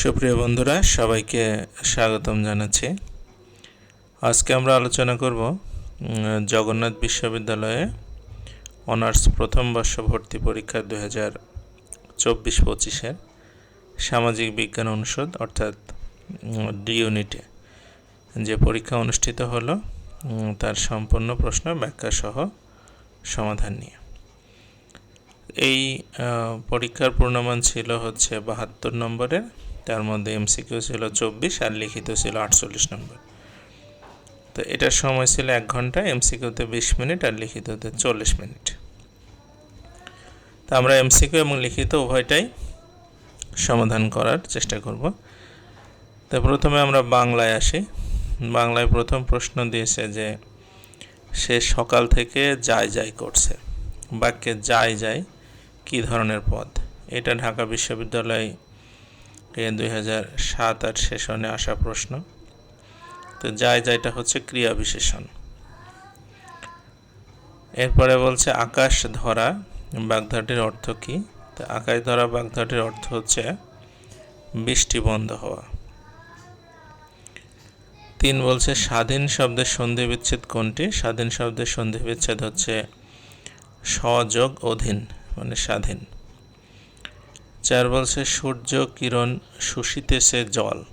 সুপ্রিয় বন্ধুরা, সবাইকে স্বাগতম জানাচ্ছি। আজকে আমরা আলোচনা করব জগন্নাথ বিশ্ববিদ্যালয়ে অনার্স প্রথম বর্ষ ভর্তি পরীক্ষা দু হাজার চব্বিশ পঁচিশের সামাজিক বিজ্ঞান অনুষদ, অর্থাৎ ডি ইউনিটে। যে পরীক্ষা অনুষ্ঠিত হলো তার সম্পূর্ণ প্রশ্ন ব্যাখ্যা সহ সমাধান নিয়ে। এই পরীক্ষার পূর্ণমান ছিল হচ্ছে বাহাত্তর নম্বরের। তার মধ্যে এমসিকিউ ছিল চব্বিশ আর লিখিত ছিল আটচল্লিশ নম্বর। তো এটার সময় ছিল এক ঘণ্টা, এমসিকিউতে বিশ মিনিট আর লিখিততে চল্লিশ মিনিট। তো আমরা এমসিকিউ এবং লিখিত উভয়টাই সমাধান করার চেষ্টা করব। তো প্রথমে আমরা বাংলায় আসি। বাংলায় প্রথম প্রশ্ন দিয়েছে যে, সে সকাল থেকে যায় যায় করছে। বাক্যে যায় যায় কী ধরনের পদ এটা ঢাকা বিশ্ববিদ্যালয় এ দুই হাজার সাত আট সেশনে আসা প্রশ্ন। তো যায় যায়টা হচ্ছে ক্রিয়া বিশেষণ। এরপরে বলছে আকাশ ধরা বাগধাটির অর্থ কী? তো আকাশ ধরা বাগধাটির অর্থ হচ্ছে বৃষ্টি বন্ধ হওয়া। তিন বলছে স্বাধীন শব্দের সন্ধি বিচ্ছেদ কোনটি? স্বাধীন শব্দের সন্ধি বিচ্ছেদ হচ্ছে সযোগ অধীন মানে স্বাধীন। চার বলছে, সূর্য কিরণ শুষিতেছে জল।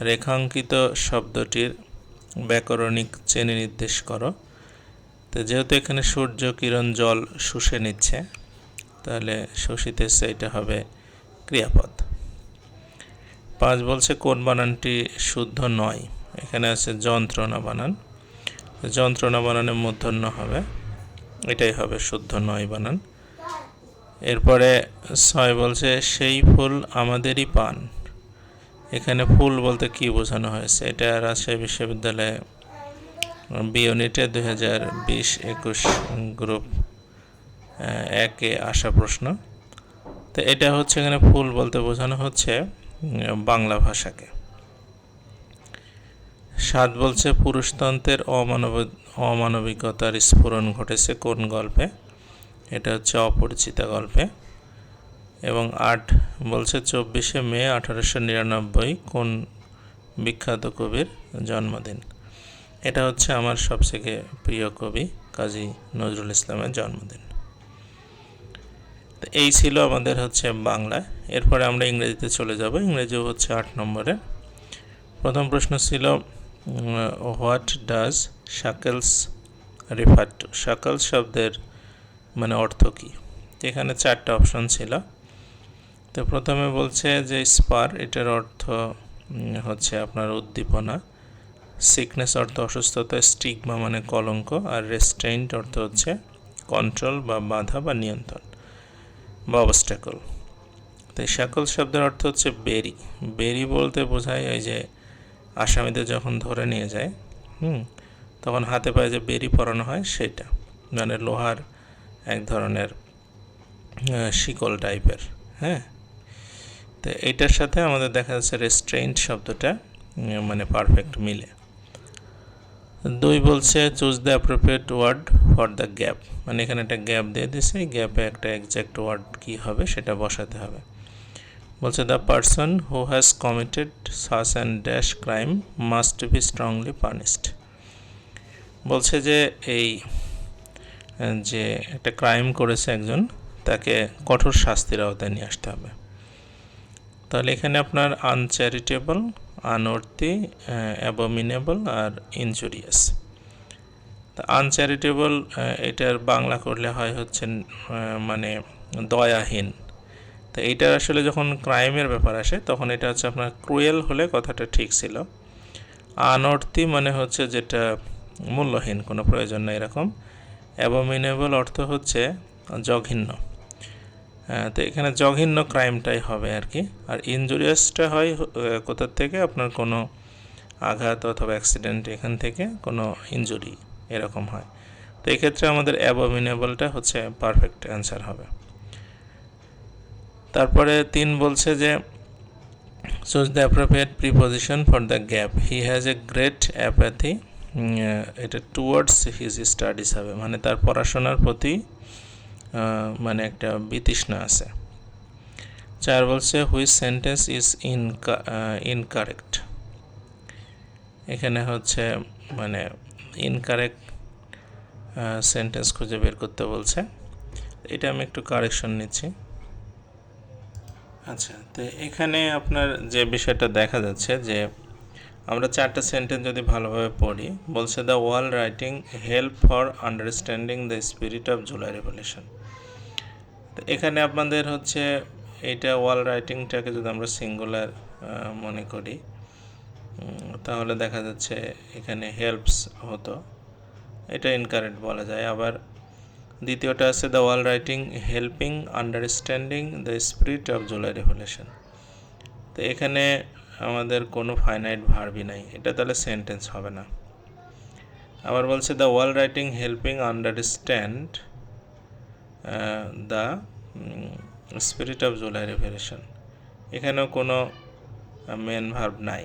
রেখাঙ্কিত শব্দটির ব্যাকরণিক চেনে নির্দেশ করো। তো যেহেতু এখানে সূর্য কিরণ জল শুষে নিচ্ছে, তাহলে শুষিতেছে এটা হবে ক্রিয়াপদ। পাঁচ বলছে, কোন বানানটি শুদ্ধ নয়? এখানে আছে যন্ত্রণা বানান। যন্ত্রণা বানানের মূর্ধন্য হবে। এটাই হবে শুদ্ধ নয় বানান। এরপরে ছয় বলছে, সেই ফুল আমাদেরই পান। এখানে ফুল বলতে কি বোঝানো হয়েছে? এটা রাজশাহী বিশ্ববিদ্যালয়ে বি ইউনিটে দুই হাজার বিশ একুশ গ্রুপ একে আসা প্রশ্ন। তো এটা হচ্ছে এখানে ফুল বলতে বোঝানো হচ্ছে বাংলা ভাষাকে। সাত বলছে, পুরুষতন্ত্রের অমানব, অমানবিকতার স্ফুরণ ঘটেছে কোন গল্পে? এটা হচ্ছে অপরিচিতা গল্পে। এবং আট, বলছে চব্বিশে মে আঠারোশো নিরানব্বই কোন বিখ্যাত কবির জন্মদিন। এটা হচ্ছে আমার সবথেকে প্রিয় কবি কাজী নজরুল ইসলামের জন্মদিন। তো এই ছিল আমাদের হচ্ছে বাংলা। এরপরে আমরা ইংরেজিতে চলে যাব। ইংরেজিও হচ্ছে আট নম্বরে। প্রথম প্রশ্ন ছিল হোয়াট ডাজ শাকেলস রিফার টু? শাকলস শব্দের মানে অর্থ কী? এখানে চারটা অপশন ছিল। তো প্রথমে বলছে যে স্পার এটার অর্থ হচ্ছে আপনার উদ্দীপনা। সিকনেস অর্থ অসুস্থতা স্টিগমা মানে কলঙ্ক। আর রেস্ট্রেন্ট অর্থ হচ্ছে কন্ট্রোল বা বাধা বা নিয়ন্ত্রণ বা অবস্টাকল তো শাকল শব্দের অর্থ হচ্ছে বেরি। বেরি বলতে বোঝায় এই যে আসামিদের যখন ধরে নিয়ে যায়, হুম, তখন হাতে পায়ে যে বেরি পরানো হয় সেটা। মানে লোহার এক ধরনের শিকল টাইপের হ্যাঁ? তো এটার সাথে আমাদের দেখা যাচ্ছে রেস্ট্রেন্ট শব্দটা মানে পারফেক্ট মিলে। দুই বলছে choose the appropriate word for the gap মানে এখানে একটা গ্যাপ দিয়ে দিছে গ্যাপে একটা এক্স্যাক্ট ওয়ার্ড কী হবে সেটা বসাতে হবে। বলছে the person who has committed such and dash crime must be strongly punished বলছে যে, এই যে একটা ক্রাইম করেছে একজন, তাকে কঠোর শাস্তির আওতায় নিয়ে আসতে হবে। তাহলে এখানে আপনার আনচ্যারিটেবল আনঅর্থি অ্যাবমিনেবল আর ইনজুরিয়াস তা আনচ্যারিটেবল এটার বাংলা করলে হয় হচ্ছে মানে দয়াহীন। তো এইটার আসলে যখন ক্রাইমের ব্যাপার আসে, তখন এটা হচ্ছে আপনার ক্রুয়েল হলে কথাটা ঠিক ছিল। আনঅর্থি মানে হচ্ছে যেটা মূল্যহীন, কোনো প্রয়োজন নেই এরকম। অ্যাবমিনেবল অর্থ হচ্ছে জঘন্য। তো এখানে জঘন্য ক্রাইমটাই হবে আর কি। আর ইনজুরিয়াসটা হয় কোথার থেকে? আপনার কোনো আঘাত অথবা অ্যাক্সিডেন্ট এখান থেকে কোনো ইনজুরি এরকম হয়। তো এক্ষেত্রে আমাদের অ্যাবমিনেবলটা হচ্ছে পারফেক্ট অ্যান্সার হবে। তারপরে তিন বলছে যে choose the appropriate preposition for the gap he has a great apathy এটা টুয়ার্ডস হিজ স্টাডিজ হবে। মানে তার পড়াশোনার প্রতি মানে একটা বিতৃষ্ণা আছে। চার বলছে which sentence is in incorrect এখানে হচ্ছে মানে ইনকারেক্ট সেন্টেন্স খুঁজে বের করতে বলছে। এটা আমি একটু কারেকশন নিচ্ছি। আচ্ছা তো এখানে আপনার যে বিষয়টা দেখা যাচ্ছে যে আমরা চারটা সেন্টেন্স যদি ভালোভাবে পড়ি, বলছে the wall writing help for understanding the spirit of July revolution তো এখানে আপনাদের হচ্ছে এইটা ওয়াল রাইটিংটাকে যদি আমরা সিঙ্গুলার মনে করি তাহলে দেখা যাচ্ছে এখানে হেল্পস হতো। এটা ইনকারেক্ট বলা যায়। আবার দ্বিতীয়টা আছে the wall writing helping understanding the spirit of July revolution তো এখানে আমাদের কোনো ফাইনাইট ভার্বই নাই। এটা তাহলে সেন্টেন্স হবে না। আবার বলছে the wall writing helping understand the spirit of July revolution এখানেও কোনো মেন ভার্ব নাই।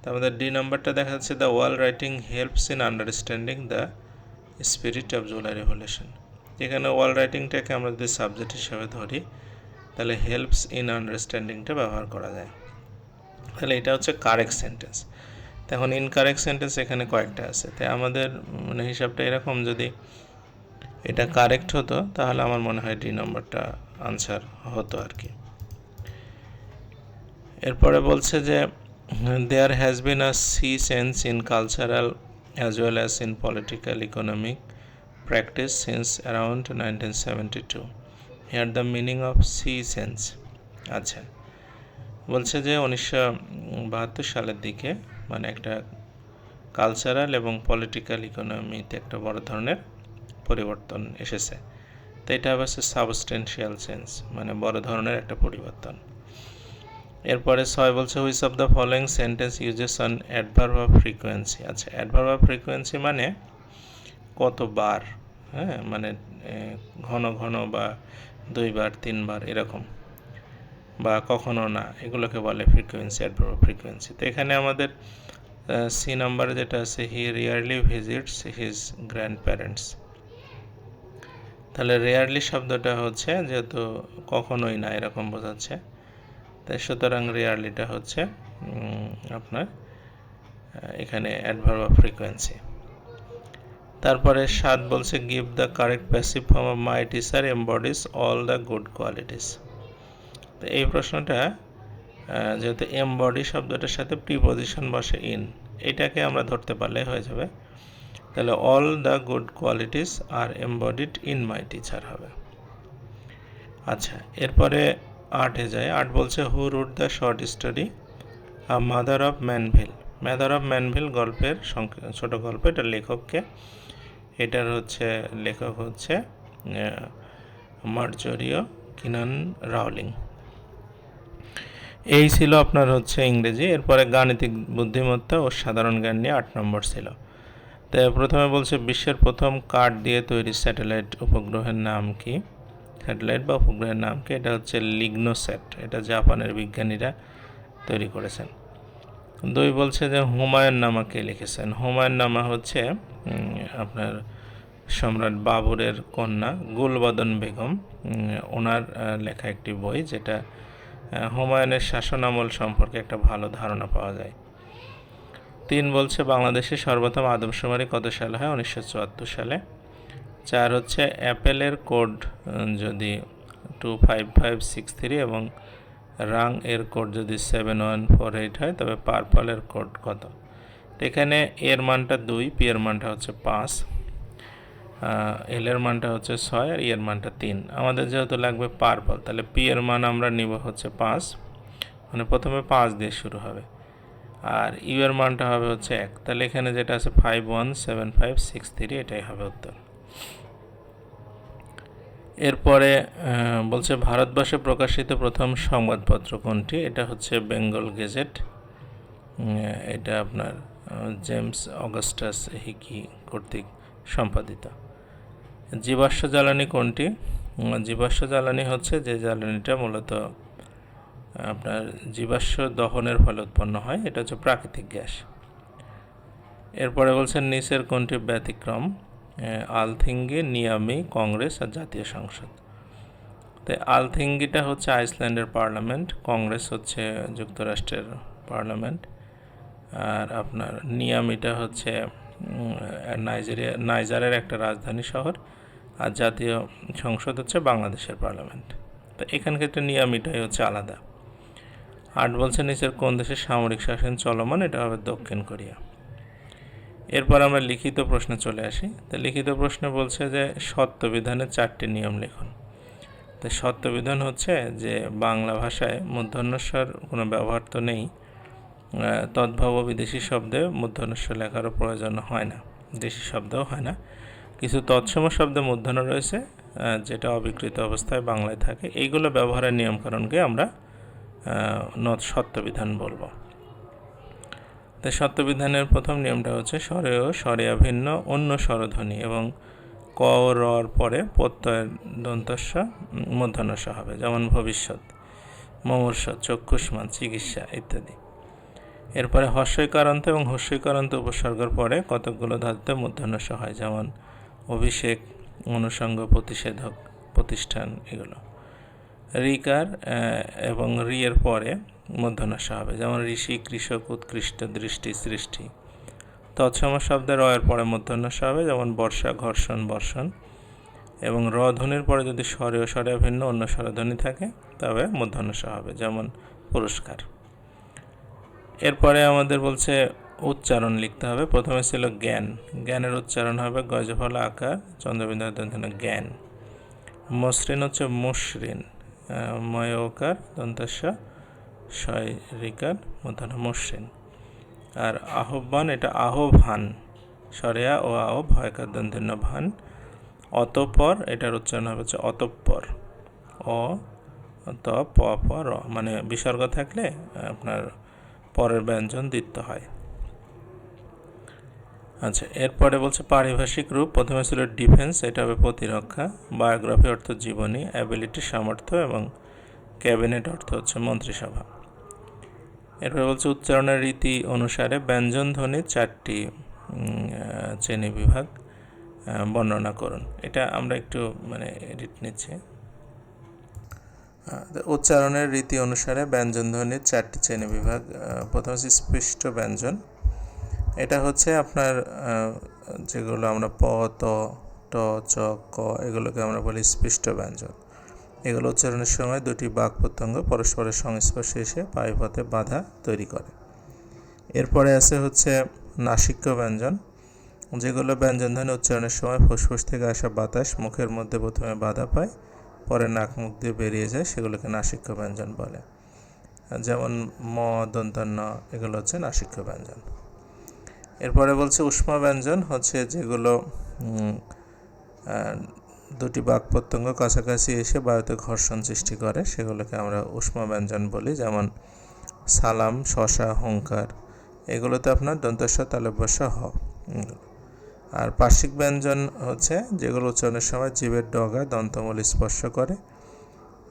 তো আমাদের ডি নাম্বারটা দেখা যাচ্ছে the wall writing helps in understanding the spirit of July revolution এখানে ওয়াল রাইটিংটাকে আমরা যদি সাবজেক্ট হিসাবে ধরি, তাহলে হেল্পস ইন আন্ডারস্ট্যান্ডিংটা ব্যবহার করা যায়। তাহলে এটা হচ্ছে কারেক্ট সেন্টেন্স তখন ইনকারেক্ট সেন্টেন্স এখানে কয়েকটা আছে। তাই আমাদের মানে হিসাবটা এরকম, যদি এটা কারেক্ট হতো, তাহলে আমার মনে হয় ডি নম্বরটা আনসার হতো আর কি। এরপরে বলছে যে there has been a sea sense in cultural as well as in political economic practice since around nineteen seventy two here the meaning of sea sense আচ্ছা। বলছে যে উনিশশো বাহাত্তর সালের দিকে মানে একটা কালচারাল এবং পলিটিক্যাল ইকোনমিতে একটা বড় ধরনের পরিবর্তন এসেছে। তো এটা হচ্ছে সাবস্টেন্সিয়াল সেন্স মানে বড় ধরনের একটা পরিবর্তন। এরপরে ছয় বলছে which of the following sentence uses an adverb of frequency আচ্ছা অ্যাডভার্ব অফ ফ্রিকোয়েন্সি মানে কতবার হ্যাঁ? মানে ঘন ঘন বা দুইবার, তিনবার, এরকম। বা কখনো না, এগুলোকে বলে ফ্রিকোয়েন্সি অ্যাডভার্ব ফ্রিকোয়েন্সি তো এখানে আমাদের সি নাম্বারে যেটা আছে he rarely visits his grandparents তাহলে রেয়ারলি শব্দটা হচ্ছে যেহেতু কখনোই না, এরকম বোঝাচ্ছে। তাই সুতরাং রেয়ারলিটা হচ্ছে আপনার এখানে অ্যাডভার্ব অফ ফ্রিকোয়েন্সি তারপরে সাত বলছে give the correct passive form of my teacher embodies all the good qualities তো এই প্রশ্নটা যেহেতু এমবডি শব্দটার সাথে প্রিপোজিশন বসে ইন এটাকে আমরা ধরতে পারলে হয়ে যাবে। তাহলে all the good qualities are embodied in my teacher হবে। আচ্ছা এরপরে আটে যায় আট বলছে who wrote the short story a mother of Manville mother of Manville গল্পের ছোট গল্প এটার লেখককে। এটার হচ্ছে, লেখক হচ্ছে মার্জরিও কিনান রাউলিং এই ছিল আপনার হচ্ছে ইংরেজি, এরপরে গাণিতিক বুদ্ধিমত্তা ও সাধারণ জ্ঞান নিয়ে আট নম্বর ছিল। তো প্রথমে বলছে, বিশ্বের প্রথম কাঠ দিয়ে তৈরি স্যাটেলাইট উপগ্রহের নাম কি? স্যাটেলাইট বা উপগ্রহের নাম কি? এটা হচ্ছে লিগনোস্যাট এটা জাপানের বিজ্ঞানীরা তৈরি করেছেন। দুই বলছে যে, হুমায়ুন নামা কে লিখেছেন? হুমায়ুন নামা হচ্ছে আপনার সম্রাট বাবরের কন্যা গুলবদন বেগম। ওনার লেখা একটি বই, যেটা হুমায়ুনের শাসনামল সম্পর্কে একটা ভালো ধারণা পাওয়া যায়। তিন বলছে, বাংলাদেশে সর্বপ্রথম আদমশুমারি কত সালে হয়? উনিশশো চুয়াত্তর সালে। চার হচ্ছে, অ্যাপেলের কোড যদি two five five six three এবং রাং এর কোড যদি সেভেন ওয়ান ফোর এইট হয়, তবে পার্পলের কোড কত? এখানে এর মানটা দুই, পি এর মানটা হচ্ছে পাঁচ। এল এর মানটা হচ্ছে ছয় আর ইয়ের মানটা তিন। আমাদের যেহেতু লাগবে পার্পল তাহলে পি এর মান আমরা নিব হচ্ছে পাঁচ। মানে প্রথমে পাঁচ দিয়ে শুরু হবে। আর ইউ এর মানটা হবে হচ্ছে এক। তাহলে এখানে যেটা আছে five one seven five six three এটাই হবে উত্তর। এরপরে বলছে ভারতবর্ষে প্রকাশিত প্রথম সংবাদপত্র কোনটি? এটা হচ্ছে বেঙ্গল গেজেট। এটা আপনার জেমস অগাস্টাস হিকি কর্তৃক সম্পাদিত। জীবাশ্ম জ্বালানি কোনটি? জীবাশ্ম জ্বালানি হচ্ছে যে জ্বালানিটা মূলত আপনার জীবাশ্ম দহনের ফলে উৎপন্ন হয়, এটা হচ্ছে প্রাকৃতিক গ্যাস। এরপরে বলছেন নিচের কোনটি ব্যতিক্রম? আলথিঙ্গে, নিয়ামি, কংগ্রেস আর জাতীয় সংসদ। তো আলথিঙ্গিটা হচ্ছে আইসল্যান্ডের পার্লামেন্ট, কংগ্রেস হচ্ছে যুক্তরাষ্ট্রের পার্লামেন্ট, আর আপনার নিয়ামিটা হচ্ছে নাইজেরিয়া, নাইজারের একটা রাজধানী শহর আর জাতীয় সংসদ হচ্ছে বাংলাদেশের পার্লামেন্ট। তো এখানকার ক্ষেত্রে নিয়ামিটাই হচ্ছে আলাদা। আট বলছে নিচের কোন দেশের সামরিক শাসন চলমান, এটা হবে দক্ষিণ কোরিয়া। এরপর আমরা লিখিত প্রশ্নে চলে আসি। তো লিখিত প্রশ্নে বলছে যে সত্যবিধানের চারটি নিয়ম লিখুন। তো সত্যবিধান হচ্ছে যে বাংলা ভাষায় মূর্ধন্যস্বর কোনো ব্যবহার তো নেই তদ্ভব বিদেশি শব্দে মূর্ধন্যস্বর লেখারও প্রয়োজন হয় না। দেশি শব্দও হয় না। কিছু তৎসম শব্দে মূর্ধন্য রয়েছে যেটা অবিকৃত অবস্থায় বাংলায় থাকে। এইগুলো ব্যবহারের নিয়মকরণকে আমরা সত্যবিধান বলব। তাই সত্যবিধানের প্রথম নিয়মটা হচ্ছে স্বরে ও স্বরেয়া ভিন্ন, অন্য স্বরধ্বনি এবং ক রর পরে প্রত্যয়ের দন্তস্ব মূর্ধন্যস্ব হবে, যেমন ভবিষ্যৎ, মমর্ষ, চক্ষুষ্মান, চিকিৎসা ইত্যাদি। এরপরে হর্ষৈকারান্ত এবং হর্ষৈকারান্ত উপসর্গের পরে কতকগুলো ধাতুতে মূর্ধন্যস্ব হয়, যেমন অভিষেক অনুষঙ্গ প্রতিষেধক, প্রতিষ্ঠান এগুলো। রিকার এবং রি এর পরে মধ্যনাশা হবে, যেমন ঋষি, কৃষক, উৎকৃষ্ট, দৃষ্টি, সৃষ্টি। তৎসম শব্দের রয়ের পরে মধ্যনাশা হবে, যেমন বর্ষা, ঘর্ষণ, বর্ষণ। এবং র ধ্বনির পরে যদি স্বরে স্বরে ভিন্ন অন্য স্বরধ্বনি থাকে, তবে মধ্যনাশা হবে, যেমন পুরস্কার। এরপরে আমাদের বলছে উচ্চারণ লিখতে হবে। প্রথমে ছিল জ্ঞান। জ্ঞানের উচ্চারণ হবে গজফল আকার চন্দ্রবিন্দু জ্ঞান। মসৃণ হচ্ছে মসৃণ। ময়কার দন্তাস্য ছয় রিকার মধ্যাহ্ন মসৃণ। আর আহ্বান, এটা আহ্বান। সরেয়া ও আহ ভয়কার দন্তিন্য ভান। অতপর, এটার উচ্চারণ হবে হচ্ছে অতঃপর। অ, ত, প মানে বিসর্গ থাকলে আপনার পরের ব্যঞ্জন দিতে হয়। আচ্ছা এরপরে বলছে পারিভাষিক রূপ। প্রথমে ছিল ডিফেন্স, এটা হবে প্রতিরক্ষা। বায়োগ্রাফি অর্থ জীবনী, অ্যাবিলিটি, সামর্থ্য এবং ক্যাবিনেট অর্থ হচ্ছে মন্ত্রিসভা। এরপরে বলছে উচ্চারণের রীতি অনুসারে ব্যঞ্জন ধ্বনির চারটি শ্রেণি বিভাগ বর্ণনা করুন। এটা আমরা একটু মানে এডিট নিচ্ছি। উচ্চারণের রীতি অনুসারে ব্যঞ্জন ধ্বনির চারটি শ্রেণি বিভাগ প্রথম হচ্ছে স্পৃষ্ট ব্যঞ্জন। এটা হচ্ছে আপনার যেগুলো আমরা প, ত, ট, চ, ক, এগুলোকে আমরা বলি স্পৃষ্ট ব্যঞ্জন। এগুলো উচ্চারণের সময় দুটি বাক প্রত্যঙ্গ পরস্পরের সংস্পর্শে এসে পায়ুপথে বাধা তৈরি করে। এরপরে আছে হচ্ছে নাসিক্য ব্যঞ্জন। যেগুলো ব্যঞ্জন ধ্বনি উচ্চারণের সময় ফুসফুস থেকে আসা বাতাস মুখের মধ্যে প্রথমে বাধা পায় পরে নাক মুখ দিয়ে বেরিয়ে যায়, সেগুলোকে নাসিক্য ব্যঞ্জন বলে। যেমন ম, দন্তন্য, এগুলো হচ্ছে নাসিক্য ব্যঞ্জন। এরপরে বলছে উষ্মা ব্যঞ্জন হচ্ছে যেগুলো দুটি বাক প্রত্যঙ্গ কাছাকাছি এসে বায়ুতে ঘর্ষণ সৃষ্টি করে, সেগুলোকে আমরা উষ্মা ব্যঞ্জন বলি। যেমন সালাম, শশা হংকার এগুলোতে আপনার দন্তস্ব তালব্যস্য হ আর পার্শ্বিক ব্যঞ্জন হচ্ছে যেগুলো উচ্চারণের সময় জীবের ডগা দন্তমূল স্পর্শ করে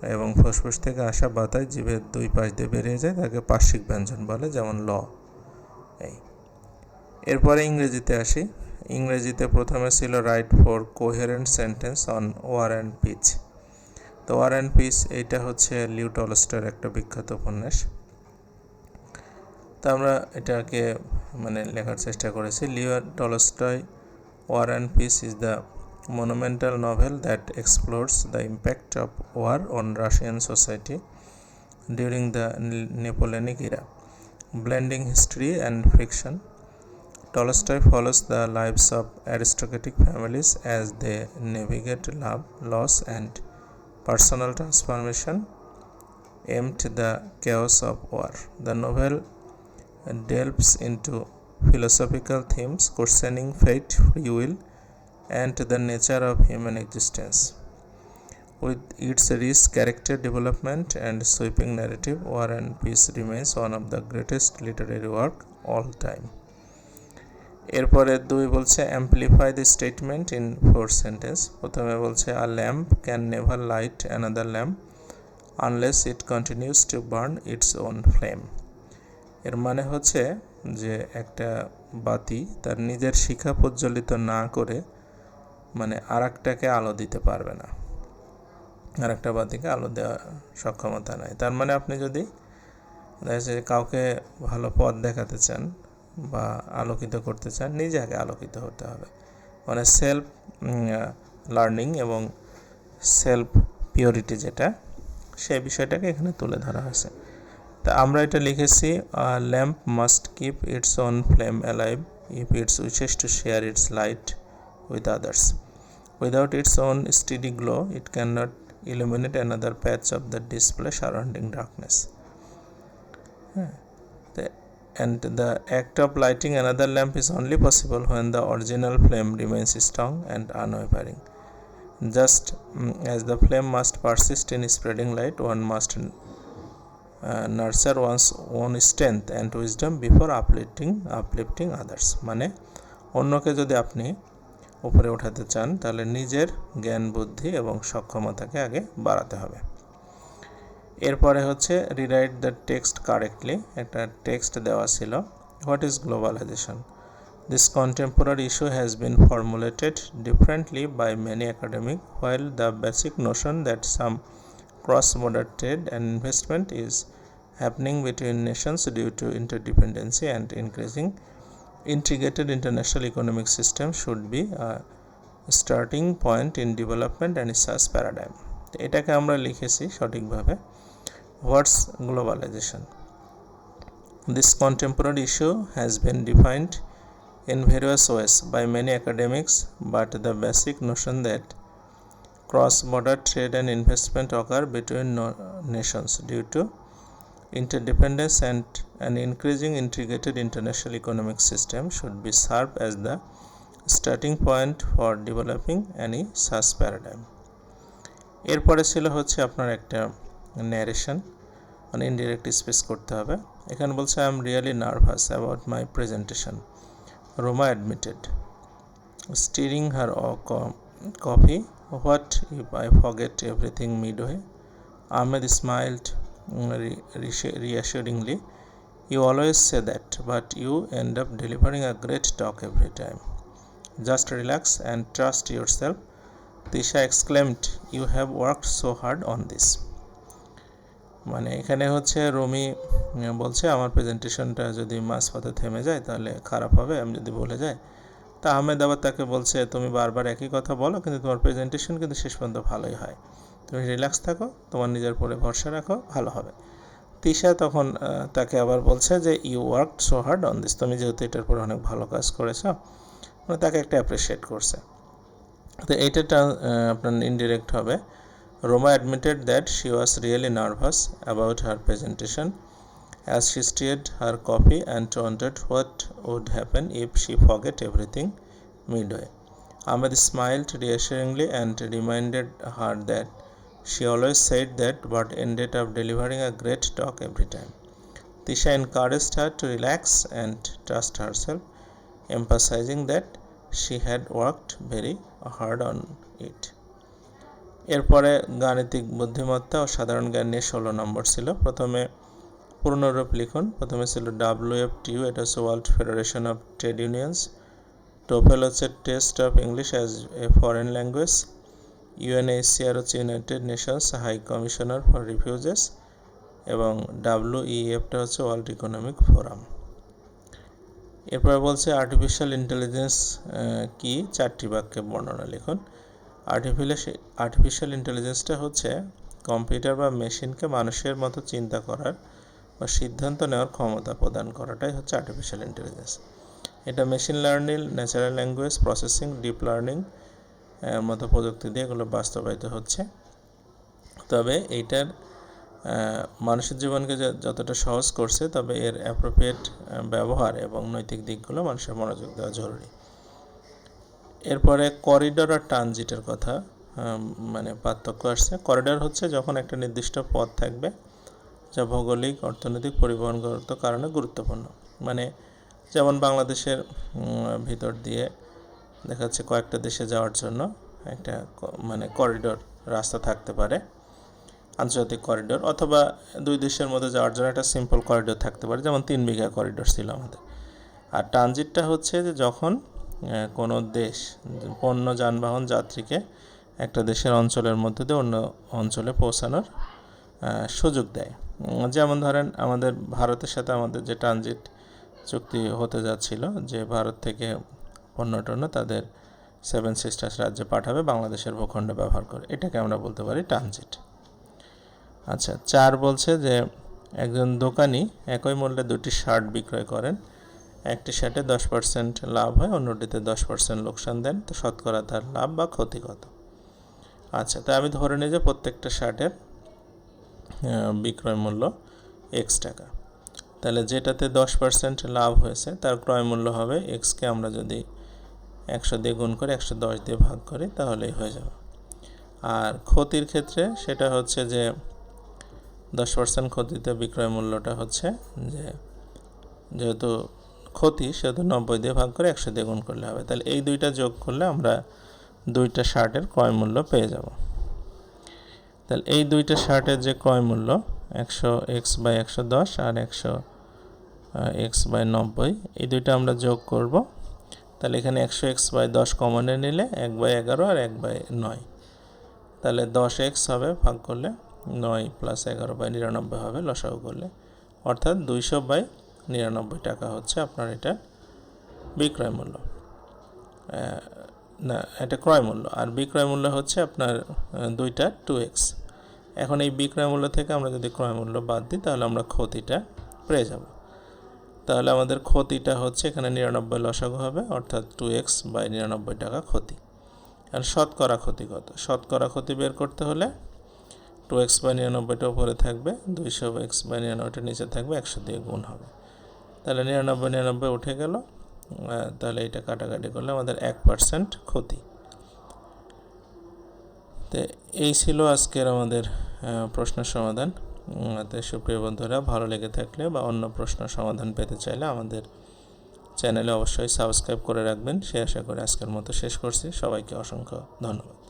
এবং ফুসফুস থেকে আসা বাতায় জীবের দুই পাশ দিয়ে বেরিয়ে যায়, তাকে পার্শ্বিক ব্যঞ্জন বলে, যেমন ল। এই। এরপরে ইংরেজিতে আসি। ইংরেজিতে প্রথমে ছিল write for coherent sentence on war and peace. তো ওয়ার অ্যান্ড পিচ, এইটা হচ্ছে লিউ টলস্টার একটা বিখ্যাত উপন্যাস। তো আমরা এটাকে মানে লেখার চেষ্টা করেছি। Leo Tolstoy War and Peace is the monumental novel that explores the impact of war on Russian society during the Napoleonic era, blending history and fiction. Tolstoy follows the lives of aristocratic families as they navigate love, loss, and personal transformation amid the chaos of war. The novel delves into philosophical themes questioning fate, free will, and the nature of human existence. With its rich character development and sweeping narrative, War and Peace remains one of the greatest literary work all time. এরপরে দুই বলছে amplify the statement in four sentence প্রথমে বলছে a lamp can never light another lamp unless it continues to burn its own flame এর মানে হচ্ছে যে একটা বাতি তার নিজের শিখা প্রজ্বলিত না করে মানে আর একটাকে আলো দিতে পারবে না। আর একটা বাতিকে আলো দেওয়ার সক্ষমতা নাই। তার মানে আপনি যদি কাউকে ভালো পথ দেখাতে চান বা আলোকিত করতে চান, নিজে আগে আলোকিত হতে হবে। মানে সেলফ লার্নিং এবং সেলফ পিওরিটি যেটা সেই বিষয়টাকে এখানে তুলে ধরা হয়েছে। তা আমরা এটা লিখেছি lamp must keep its own flame alive if its wishes to share its light with others without its own steady glow it can not illuminate another patch of the display surrounding darkness. The, and the act of lighting another lamp is only possible when the original flame remains strong and unwavering. Just mm, as the flame must persist in spreading light, one must nurture one's own strength and wisdom before uplifting uplifting others. মানে অন্যকে যদি আপনি উপরে ওঠাতে চান, তাহলে নিজের জ্ঞান, বুদ্ধি এবং সক্ষমতাকে আগে বাড়াতে হবে। এরপরে হচ্ছে রিরাইট দ্য টেক্সট কারেক্টলি একটা টেক্সট দেওয়া ছিল what is globalization this contemporary issue has been formulated differently by many academic while the basic notion that some cross border trade and investment is happening between nations due to interdependency and increasing integrated international economic system should be a starting point in development and such paradigm এটাকে আমরা লিখেছি সঠিকভাবে what's globalization This contemporary issue has been defined in various ways by many academics, but the basic notion that cross border trade and investment occur between no nations due to interdependence and an increasing integrated international economic system should be served as the starting point for developing any such paradigm এরপরে ছিল হচ্ছে আপনার একটা narration মানে indirect space করতে হবে এখানে বলছে I am really nervous about my presentation Roma admitted stirring her coffee what if I forget everything midway Ahmed smiled reassuringly. You always say that, but you end up delivering a great talk every time. Just relax and trust yourself. Tisha exclaimed, You have worked so hard on this. মানে এখানে হচ্ছে রমি বলছে আমার প্রেজেন্টেশনটা যদি মাঝপথে থেমে যায় তাহলে খারাপ হবে আমি যদি বলে যাই তা আহমেদ আবার তাকে বলছে, তুমি বারবার একই কথা বলো, কিন্তু তোমার প্রেজেন্টেশন কিন্তু শেষ পর্যন্ত ভালোই হয়। তুমি রিল্যাক্স থাকো, তোমার নিজের পরে ভরসা রাখো, ভালো হবে। তিশা তখন তাকে আবার বলছে যে you work so hard on this তুমি যেহেতু এটার পরে অনেক ভালো কাজ করেছ মানে তাকে একটা অ্যাপ্রিসিয়েট করছে। তো এইটা আপনার ইনডিরেক্ট হবে। Roma admitted that she was really nervous about her presentation as she stirred her coffee and wanted what would happen if she forget everything midway Ahmed smiled reassuringly and reminded her that She always said that but ended up delivering a great talk every time. Tisha encouraged her to relax and trust herself, emphasizing that she had worked very hard on it. এরপরে গাণিতিক বুদ্ধিমত্তা ও সাধারণ জ্ঞান নিয়ে ষোলো নম্বর ছিল প্রথমে পূর্ণরূপ লিখুন। প্রথমে ছিল ডাব্লিউ এফ টিউ এটা হচ্ছে world federation of trade unions. TOEFL হচ্ছে test of English as a foreign language. UNHCR হচ্ছে united nations high commissioner for refugees. এবং ডাব্লিউইএফটা হচ্ছে ওয়ার্ল্ড ইকোনমিক ফোরাম। এরপরে বলছে আর্টিফিশিয়াল ইন্টেলিজেন্স কি? চারটি বাক্যে বর্ণনা লিখুন। আর্টিফিশিয়াল আর্টিফিশিয়াল ইন্টেলিজেন্সটা হচ্ছে কম্পিউটার বা মেশিনকে মানুষের মতো চিন্তা করার বা সিদ্ধান্ত নেওয়ার ক্ষমতা প্রদান করাটাই হচ্ছে আর্টিফিশিয়াল ইন্টেলিজেন্স এটা machine learning natural language processing deep learning মতো প্রযুক্তি দিয়ে এগুলো বাস্তবায়িত হচ্ছে। তবে এইটার মানুষের জীবনকে যতটা সহজ করছে, তবে এর অ্যাপ্রোপ্রিয়েট ব্যবহার এবং নৈতিক দিকগুলো মানুষের মনোযোগ দেওয়া জরুরি। এরপরে করিডর আর ট্রানজিটের কথা মানে পার্থক্য আসছে। করিডর হচ্ছে যখন একটা নির্দিষ্ট পথ থাকবে যা ভৌগোলিক, অর্থনৈতিক পরিবহনগত কারণে গুরুত্বপূর্ণ। মানে যেমন বাংলাদেশের ভিতর দিয়ে দেখা যাচ্ছে কয়েকটা দেশে যাওয়ার জন্য একটা মানে করিডোর রাস্তা থাকতে পারে, আন্তর্জাতিক করিডোর, অথবা দুই দেশের মধ্যে যাওয়ার জন্য একটা সিম্পল করিডোর থাকতে পারে, যেমন তিন বিঘা করিডোর ছিল আমাদের। আর ট্রানজিটটা হচ্ছে যে যখন কোনো দেশ, পণ্য, যানবাহন, যাত্রীকে একটা দেশের অঞ্চলের মধ্যে দিয়ে অন্য অঞ্চলে পৌঁছানোর সুযোগ দেয়। যেমন ধরেন আমাদের ভারতের সাথে আমাদের যে ট্রানজিট চুক্তি হতে যাচ্ছিল যে ভারত থেকে পণ্য টন্য তাদের সেভেন সিস্টার্স রাজ্যে পাঠাবে, বাংলাদেশের ভূখণ্ড ব্যবহার করে। এটাকে আমরা বলতে পারি ট্রানজিট আচ্ছা চার বলছে যে একজন দোকানি একই মূল্যে দুটি শার্ট বিক্রয় করেন। একটি শার্টে দশ পার্সেন্ট লাভ হয়, অন্যটিতে দশ পার্সেন্ট লোকসান দেন। তো শতকরা তার লাভ বা ক্ষতি কত আচ্ছা তাই আমি ধরে নিই যে প্রত্যেকটা শার্টের বিক্রয় মূল্য এক্স টাকা। তাহলে যেটাতে দশ পার্সেন্ট লাভ হয়েছে, তার ক্রয় মূল্য হবে এক্সকে আমরা যদি একশো দিয়ে গুণ করে, একশো দশ দিয়ে ভাগ করি, তাহলেই হয়ে যাবে। আর ক্ষতির ক্ষেত্রে সেটা হচ্ছে যে দশ পার্সেন্ট ক্ষতিতে বিক্রয় মূল্যটা হচ্ছে যে যেহেতু ক্ষতি, সেহেতু নব্বই দিয়ে ভাগ করে একশো দিয়ে গুণ করলে হবে। তাহলে এই দুইটা যোগ করলে আমরা দুইটা শার্টের ক্রয় মূল্য পেয়ে যাব। তাহলে এই দুইটা শার্টের যে ক্রয় মূল্য, একশো এক্স বাই একশো দশ আর একশো এক্স বাই নব্বই, এই দুইটা আমরা যোগ করব। তাহলে এখানে একশো এক্স বাই দশ কমনে নিলে এক বাই এগারো আর এক বাই নয়। তাহলে দশ এক্স হবে ভাগ করলে নয় প্লাস এগারো বাই নিরানব্বই হবে লসাগু করলে। অর্থাৎ দুইশো বাই নিরানব্বই টাকা হচ্ছে আপনার এটা বিক্রয় মূল্য। না, এটা ক্রয় মূল্য। আর বিক্রয় মূল্য হচ্ছে আপনার দুইটা টু এক্স এখন এই বিক্রয় মূল্য থেকে আমরা যদি ক্রয় মূল্য বাদ দিই, তাহলে আমরা ক্ষতিটা পেয়ে যাব। তাহলে আমাদের ক্ষতিটা হচ্ছে এখানে নিরানব্বই লসাগু হবে, অর্থাৎ টু এক্স বাই নিরানব্বই টাকা ক্ষতি। আর শতকরা ক্ষতি কত? শতকরা ক্ষতি বের করতে হলে টু এক্স বাই নিরানব্বইটা উপরে থাকবে, দুইশো এক্স বাই নিরানব্বইটা নিচে থাকবে, একশো দিয়ে গুণ হবে। তাহলে নিরানব্বই নিরানব্বই উঠে গেল। তাহলে এটা কাটাকাটি করলে আমাদের এক পার্সেন্ট ক্ষতি। তো এই ছিল আজকের আমাদের প্রশ্ন প্রশ্নের সমাধান। তো সুপ্রিয় বন্ধুরা, ভালো লেগে থাকলে বা অন্য প্রশ্ন সমাধান পেতে চাইলে আমাদের চ্যানেলে অবশ্যই সাবস্ক্রাইব করে রাখবেন। সে আশা করে আজকের মতো শেষ করছি। সবাইকে অসংখ্য ধন্যবাদ।